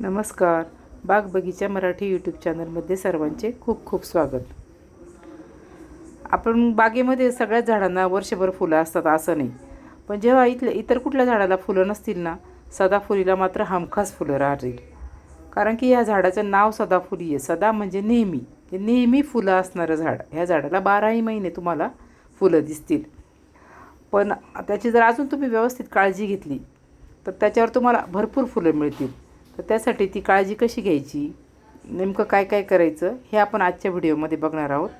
नमस्कार. बाग बगीचा मराठी यूट्यूब चॅनलमध्ये सर्वांचे खूप खूप स्वागत. आपण बागेमध्ये सगळ्याच झाडांना वर्षभर फुलं असतात असं नाही. पण जेव्हा इथल्या इतर कुठल्या झाडाला फुलं नसतील ना सदाफुलीला मात्र हमखास फुलं राहतील. कारण की ह्या झाडाचं नाव सदाफुली आहे. सदा म्हणजे नेहमी. नेहमी फुलं असणारं झाड. ह्या झाडाला बाराही महिने तुम्हाला फुलं दिसतील. पण त्याची जर अजून तुम्ही व्यवस्थित काळजी घेतली तर त्याच्यावर तुम्हाला भरपूर फुलं मिळतील. तर त्यासाठी ती काळजी कशी घ्यायची? नेमकं काय काय करायचं? हे आपण आजच्या व्हिडिओमध्ये बघणार आहोत.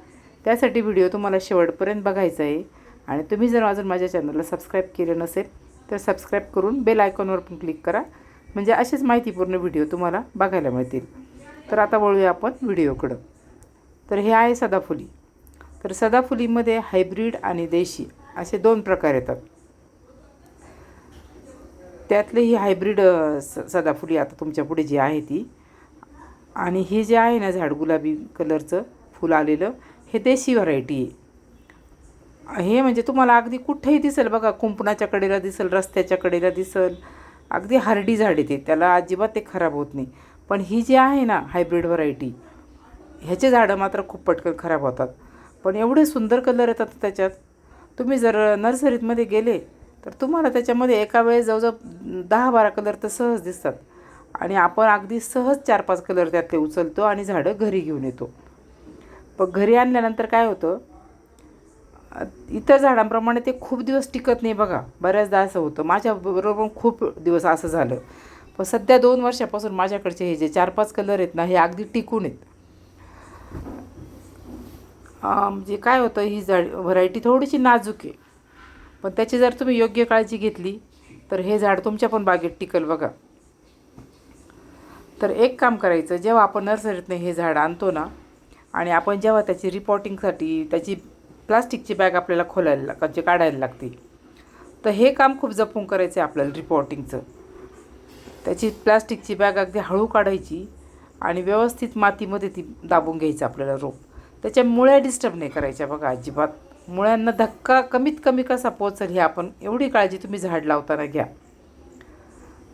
त्यासाठी व्हिडिओ तुम्हाला शेवटपर्यंत बघायचा आहे. आणि तुम्ही जर अजून माझ्या चॅनलला सबस्क्राईब केलं नसेल तर सबस्क्राईब करून बेल आयकॉनवर पण क्लिक करा. म्हणजे असेच माहितीपूर्ण व्हिडिओ तुम्हाला बघायला मिळतील. तर आता वळूया आपण व्हिडिओकडं. तर हे आहे सदाफुली. तर सदाफुलीमध्ये हायब्रीड आणि देशी असे दोन प्रकार येतात. त्यातले ही हायब्रीड स सदाफुली आता तुमच्यापुढे जी आहे ती. आणि हे जे आहे ना झाड गुलाबी कलरचं फुल आलेलं हे देशी व्हरायटी आहे. हे म्हणजे तुम्हाला अगदी कुठेही दिसेल बघा कुंपणाच्या कडेला दिसेल रस्त्याच्या कडेला दिसेल अगदी हार्डी झाड येते त्याला अजिबात ते खराब होत नाही. पण ही जी आहे ना हायब्रिड व्हरायटी ह्याचे झाडं मात्र खूप पटकन खराब होतात. पण एवढे सुंदर कलर येतात त्याच्यात. तुम्ही जर नर्सरीतमध्ये गेले तर तुम्हाला त्याच्यामध्ये एका वेळेस जवळजवळ दहा बारा कलर तर सहज दिसतात. आणि आपण अगदी सहज चार पाच कलर त्यातले उचलतो आणि झाडं घरी घेऊन येतो. पण घरी आणल्यानंतर काय होतं? इतर झाडांप्रमाणे ते खूप दिवस टिकत नाही बघा. बऱ्याचदा असं होतं. माझ्याबरोबर पण खूप दिवस असं झालं. पण सध्या दोन वर्षापासून माझ्याकडचे हे जे चार पाच कलर आहेत ना हे अगदी टिकून आहेत. म्हणजे काय होतं ही झाड व्हरायटी थोडीशी नाजूक आहे. पण त्याची जर तुम्ही योग्य काळजी घेतली तर हे झाड तुमच्या पण बागेत टिकल बघा. तर एक काम करायचं जेव्हा आपण नर्सरीतनं हे झाड आणतो ना आणि आपण जेव्हा त्याची रिपोर्टिंगसाठी त्याची प्लास्टिकची बॅग आपल्याला खोलायला लाग- म्हणजे काढायला लागते तर हे काम खूप जपून करायचं आहे आपल्याला रिपोर्टिंगचं. त्याची प्लास्टिकची बॅग अगदी हळू काढायची आणि व्यवस्थित मातीमध्ये ती दाबून घ्यायचं आपल्याला रोप. त्याच्या मुळ्या डिस्टर्ब नाही करायच्या बघा अजिबात. मुळ्यांना धक्का कमीत कमी कसा पोचेल हे आपण एवढी काळजी तुम्ही झाड लावताना घ्या.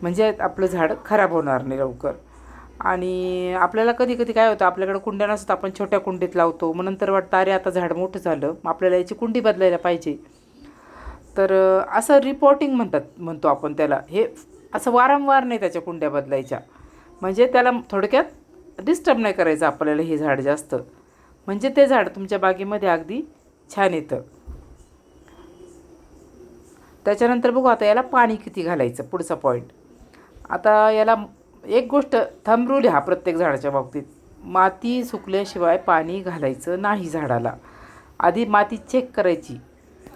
म्हणजे आपलं झाड खराब होणार नाही लवकर. आणि आपल्याला कधी कधी काय होतं आपल्याकडे कुंड्या नसतात आपण छोट्या कुंडीत लावतो. मग नंतर वाटतं अरे आता झाड मोठं झालं मग आपल्याला याची कुंडी बदलायला पाहिजे. तर असं रिपोर्टिंग म्हणतात म्हणतो आपण त्याला. हे असं वारंवार नाही त्याच्या कुंड्या बदलायच्या. म्हणजे त्याला थोडक्यात डिस्टर्ब नाही करायचं आपल्याला हे झाड जास्त. म्हणजे ते झाड तुमच्या बागेमध्ये अगदी छान येतं. त्याच्यानंतर बघू आता याला पाणी किती घालायचं पुढचा पॉईंट आता याला एक गोष्ट थंब हा प्रत्येक झाडाच्या बाबतीत. माती सुकल्याशिवाय पाणी घालायचं नाही झाडाला. आधी माती चेक करायची.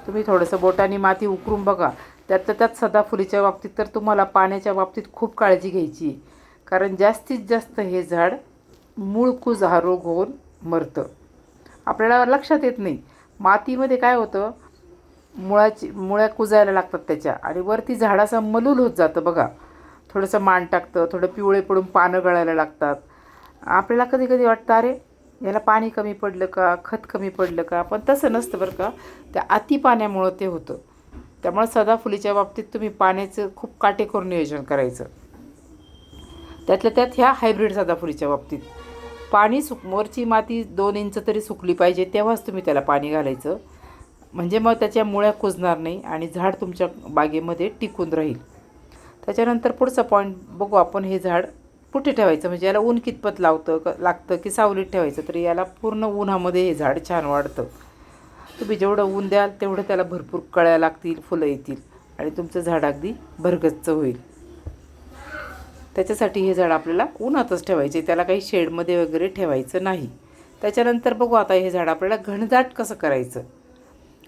तुम्ही थोडंसं बोटाने माती उकरून बघा. त्यातल्या त्यात सदाफुलीच्या बाबतीत तर तुम्हाला पाण्याच्या बाबतीत खूप काळजी घ्यायची. कारण जास्तीत जास्त हे झाड मूळकूज हा रोग होऊन मरतं. आपल्याला लक्षात येत नाही. मातीमध्ये काय होतं? मुळाची मुळ्या कुजायला लागतात त्याच्या. आणि वरती झाडाचा मलूल होत जातं बघा. थोडंसं मान टाकतं थोडं पिवळे पडून पानं गळायला लागतात. आपल्याला कधी कधी वाटतं अरे याला पाणी कमी पडलं का? खत कमी पडलं का? पण तसं नसतं बरं का. त्या अति पाण्यामुळं ते होतं. त्यामुळे सदाफुलीच्या बाबतीत तुम्ही पाण्याचं खूप काटेकोर नियोजन करायचं. त्यातल्या त्यात ह्या हायब्रिड सदाफुलीच्या बाबतीत. पाणी सुक वरची माती दोन इंच तरी सुकली पाहिजे तेव्हाच तुम्ही त्याला पाणी घालायचं. म्हणजे मग त्याच्या मुळ्या कुजणार नाही आणि झाड तुमच्या बागेमध्ये टिकून राहील. त्याच्यानंतर पुढचा पॉईंट बघू आपण हे झाड कुठे ठेवायचं? म्हणजे याला ऊन कितपत लावतं क लागतं की सावलीत ठेवायचं? तर याला पूर्ण उन्हामध्ये हे झाड छान वाढतं. तुम्ही जेवढं ऊन द्याल तेवढं त्याला भरपूर कळ्या लागतील फुलं येतील आणि तुमचं झाड अगदी भरगच्च होईल. त्याच्यासाठी हे झाड आपल्याला उन्हातच ठेवायचे? त्याला काही शेडमध्ये वगैरे ठेवायचं नाही. त्याच्यानंतर बघू आता हे झाड आपल्याला घनदाट कसं करायचं?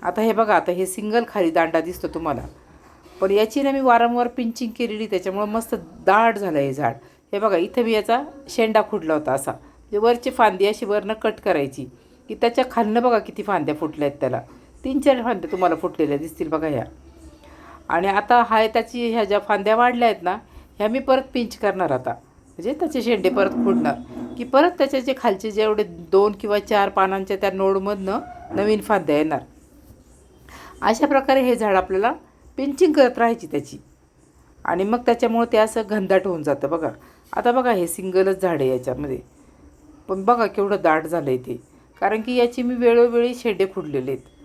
आता हे बघा आता हे सिंगल खाली दांडा दिसतो तुम्हाला. पण याची ना मी वारंवार पिंचिंग केलेली त्याच्यामुळं मस्त दाट झालं हे झाड. हे बघा इथं मी याचा शेंडा खुडला होता असा. म्हणजे वरची फांदी अशी वरनं कट करायची. की त्याच्या खालनं बघा किती फांद्या फुटल्या आहेत त्याला. तीन चार फांद्या तुम्हाला फुटलेल्या दिसतील बघा ह्या. आणि आता हा त्याची ह्या ज्या फांद्या वाढल्या आहेत ना ह्या मी परत पिंच करणार आता. म्हणजे त्याचे शेंडे परत खुडणार की परत त्याचे जे खालचे जेवढे दोन किंवा चार पानांच्या त्या नोडमधनं नवीन फांद्या येणार. अशा प्रकारे हे झाड आपल्याला पिंचिंग करत राहायची त्याची. आणि मग त्याच्यामुळं ते असं घनदाट होऊन जातं बघा. आता बघा हे सिंगलच झाड आहे याच्यामध्ये. पण बघा केवढं दाट झालं आहे ते. कारण की याची मी वेळोवेळी शेंडे खुडलेले आहेत.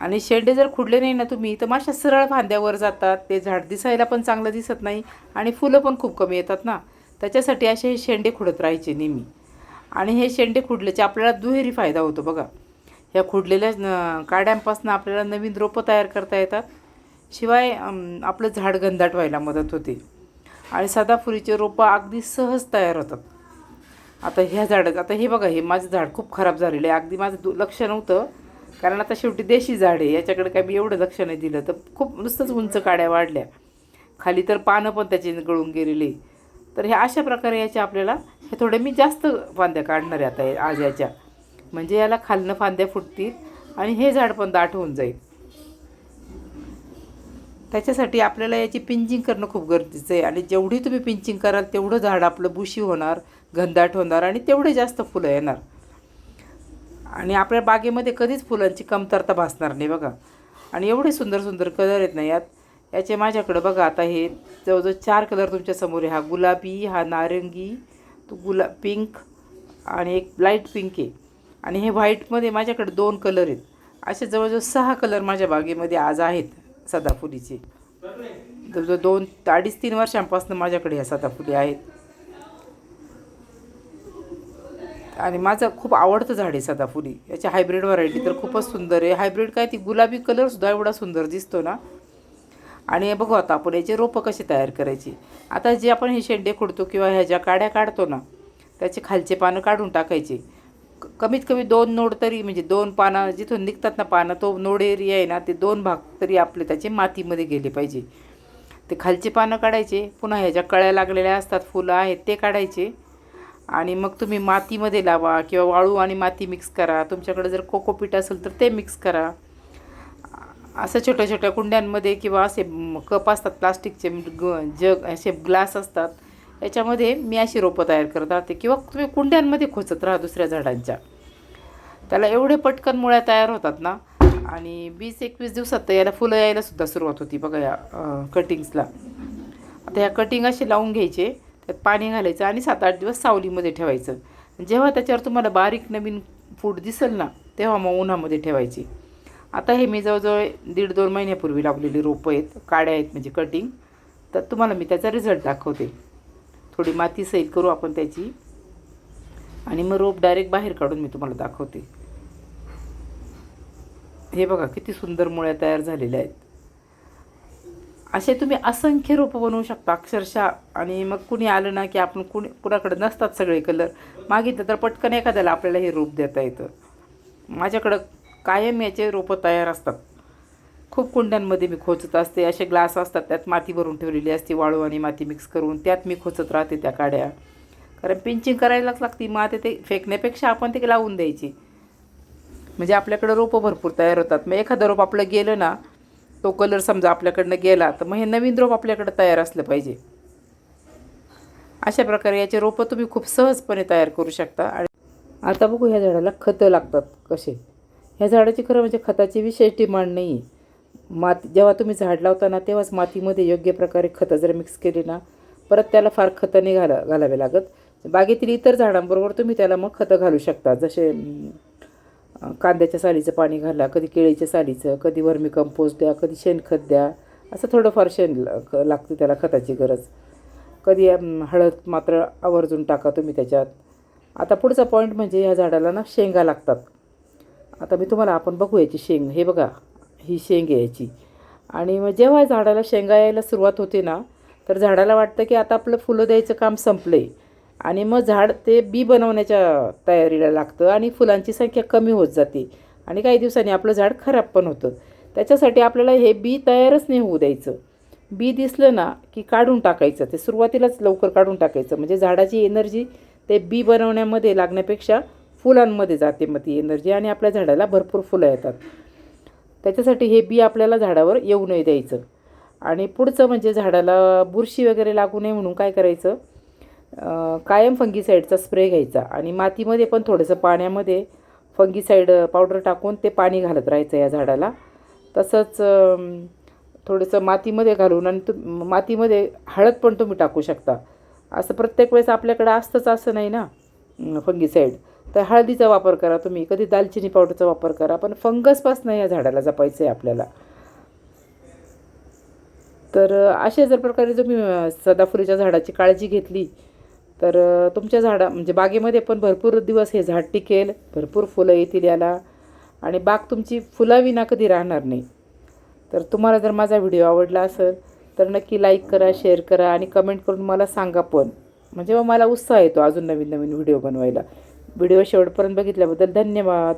आणि शेंडे जर खुडले नाही ना तुम्ही तर माशा सरळ फांद्यावर जातात. ते झाड दिसायला पण चांगलं दिसत नाही आणि फुलं पण खूप कमी येतात ना. त्याच्यासाठी असे हे शेंडे खुडत राहायचे नेहमी. आणि हे शेंडे खुडल्याचे आपल्याला दुहेरी फायदा होतो बघा. ह्या खुडलेल्या काड्यांपासून आपल्याला नवीन रोपं तयार करता येतात. शिवाय आपलं झाड गंधाट व्हायला मदत होते. आणि सदाफुलीचे रोपं अगदी सहज तयार होतात. आता ह्या झाडात आता हे बघा हे माझं झाड खूप खराब झालेलं आहे. अगदी माझं दु लक्ष नव्हतं. कारण आता शेवटी देशी झाड आहे याच्याकडे काय मी एवढं लक्ष नाही दिलं तर खूप नुसतंच उंच काड्या वाढल्या. खाली तर पानं पण त्याची गळून गेलेली. तर ह्या अशा प्रकारे याच्या आपल्याला हे थोडे मी जास्त फांद्या काढणार आहे आता आज याच्या. म्हणजे याला खालनं फांद्या फुटतील आणि हे झाड पण दाट होऊन जाईल. त्याच्यासाठी आपल्याला याची पिंचिंग करणं खूप गरजेचं आहे. आणि जेवढी तुम्ही पिंचिंग कराल तेवढं झाड आपलं बुशी होणार घनदाट होणार आणि तेवढे जास्त फुलं येणार. आणि आपल्या बागेमध्ये कधीच फुलांची कमतरता भासणार नाही बघा. आणि एवढे सुंदर सुंदर कलर आहेत ना यात. याचे माझ्याकडं बघा आता हे जवळजवळ चार कलर तुमच्यासमोर आहे. हा गुलाबी हा नारंगी तो गुला पिंक आणि एक लाइट पिंक आहे. आणि हे व्हाईटमध्ये माझ्याकडे दोन कलर आहेत. असे जवळजवळ सहा कलर माझ्या बागेमध्ये आज आहेत सदाफुलीचे. जवळजवळ दोन अडीच तीन वर्षांपासून माझ्याकडे ह्या सदाफुली आहेत. आणि माझं खूप आवडतं झाड आहे सदाफुली. याची हायब्रिड व्हरायटी तर खूपच सुंदर आहे. हायब्रिड काय ती गुलाबी कलरसुद्धा एवढा सुंदर दिसतो ना. आणि बघू आता आपण याचे रोपं कसे तयार करायची. आता जे आपण हे शेंडे खोडतो किंवा ह्या ज्या काड्या काढतो ना त्याचे खालचे पानं काढून टाकायचे. क- कमीत कमी दोन नोड तरी म्हणजे दोन पानं जिथून निघतात ना पानं तो नोड एरिया आहे ना ते दोन भाग तरी आपले त्याचे मातीमध्ये गेले पाहिजे. ते खालचे पानं काढायचे पुन्हा ह्याच्या कळ्या लागलेल्या असतात फुलं आहेत ते काढायचे. आणि मग तुम्ही मातीमध्ये लावा किंवा वाळू आणि माती मिक्स करा. तुमच्याकडे जर कोकोपीट असेल तर ते मिक्स करा. असं छोट्या छोट्या कुंड्यांमध्ये किंवा असे कप असतात प्लास्टिकचे ग जग असे ग्लास असतात. याच्यामध्ये मी अशी रोपं तयार करत राहते किंवा तुम्ही कुंड्यांमध्ये खोचत राहा दुसऱ्या झाडांच्या. त्याला एवढे पटकन मुळ्या तयार होतात ना. आणि वीस एकवीस दिवसात तर याला फुलं यायलासुद्धा सुरुवात होती बघा या कटिंग्सला आता ह्या कटिंग असे लावून घ्यायचे. त्यात पाणी घालायचं आणि सात आठ दिवस सावलीमध्ये ठेवायचं. जेव्हा त्याच्यावर तुम्हाला बारीक नवीन फूट दिसेल ना तेव्हा मग उन्हामध्ये ठेवायची. आता हे मी जवळजवळ दीड दोन महिन्यापूर्वी लावलेली रोपं आहेत काड्या आहेत म्हणजे कटिंग तर तुम्हाला मी त्याचा रिझल्ट दाखवते. थोडी माती सैल करू आपण त्याची. आणि मग रोप डायरेक्ट बाहेर काढून मी तुम्हाला दाखवते. हे बघा किती सुंदर मुळ्या तयार झालेल्या आहेत. असे तुम्ही असंख्य रोपं बनवू शकता अक्षरशः. आणि मग कुणी आलं ना की आपण कुणी कुणाकडे नसतात सगळे कलर मागितलं तर पटकन एखाद्याला आपल्याला हे रोप देता येतं. माझ्याकडं कायम याचे रोपं तयार असतात. खूप कुंड्यांमध्ये मी खोचत असते. असे ग्लास असतात त्यात माती भरून ठेवलेली असते वाळू आणि माती मिक्स करून. त्यात मी खोचत राहते त्या काड्या. कारण पिंचिंग करायलाच लागती. मग ते फेकण्यापेक्षा आपण ते लावून द्यायची. म्हणजे आपल्याकडं रोपं भरपूर तयार होतात. मग एखादं रोप आपलं गेलं ना तो कलर समजा आपल्याकडनं गेला तर मग हे नवीन रोप आपल्याकडं तयार असलं पाहिजे. अशा प्रकारे याचे रोपं तुम्ही खूप सहजपणे तयार करू शकता. आणि आता बघू ह्या झाडाला खतं लागतात कसे. ह्या झाडाची खरं म्हणजे खताची विशेष डिमांड नाही आहे माती जेव्हा तुम्ही झाड लावता ना तेव्हाच मातीमध्ये योग्य प्रकारे खतं जर मिक्स केली ना परत त्याला फार खतं नाही घाला घालावे लागत. बागेतील इतर झाडांबरोबर तुम्ही त्याला मग खतं घालू शकता. जसे कांद्याच्या सालीचं पाणी घाला कधी केळीच्या सालीचं कधी वर्मी कंपोस्ट द्या कधी शेणखत द्या असं थोडंफार शेण क- लागते त्याला खताची गरज. कधी हळद मात्र आवर्जून टाका तुम्ही त्याच्यात. आता पुढचा पॉईंट म्हणजे ह्या झाडाला ना शेंगा लागतात. आता मी तुम्हाला आपण बघू याची शेंग. हे बघा ही शेंग यायची आणि मग जेव्हा झाडाला शेंगा यायला सुरुवात होते ना तर झाडाला वाटतं की आता आपलं फुलं द्यायचं काम संपलं आहे आणि मग झाड ते बी बनवण्याच्या तयारीला लागतं आणि फुलांची संख्या कमी होत जाते. आणि काही दिवसांनी आपलं झाड खराब पण होतं. त्याच्यासाठी आपल्याला हे बी तयारच नाही होऊ द्यायचं. बी दिसलं ना की काढून टाकायचं. ते सुरुवातीलाच लवकर काढून टाकायचं. म्हणजे झाडाची एनर्जी ते बी बनवण्यामध्ये लागण्यापेक्षा फुलांमध्ये जाते मग ती एनर्जी आणि आपल्या झाडाला भरपूर फुलं येतात. त्याच्यासाठी हे बी आपल्याला झाडावर येऊ नये द्यायचं. आणि पुढचं म्हणजे झाडाला बुरशी वगैरे लागू नये म्हणून काय करायचं? कायम फंगीसाईडचा स्प्रे घ्यायचा. आणि मातीमध्ये पण थोडंसं पाण्यामध्ये फंगीसाईड पावडर टाकून ते पाणी घालत राहायचं या झाडाला. तसंच थोडंसं मातीमध्ये घालून आणि तु मातीमध्ये हळद पण तुम्ही टाकू शकता. असं प्रत्येक वेळेस आपल्याकडं असतंच असं नाही ना फंगीसाईड तर हळदीचा वापर करा तुम्ही. कधी दालचिनी पावडरचा वापर करा पण फंगसपासून या झाडाला जपायचं आहे आपल्याला. तर अशा जर प्रकारे तुम्ही सदाफुलीच्या झाडाची काळजी घेतली तर तुमच्या झाडा म्हणजे बागेमध्ये पण भरपूर दिवस हे झाड टिकेल भरपूर फुलं येतील याला. आणि बाग तुमची फुलाविना कधी राहणार नाही. तर तुम्हाला जर माझा व्हिडिओ आवडला असेल तर नक्की लाईक करा शेअर करा आणि कमेंट करून मला सांगा पण. म्हणजे मग मला उत्साह येतो अजून नवीन नवीन व्हिडिओ बनवायला. व्हिडिओ शेवटपर्यंत बघितल्याबद्दल धन्यवाद.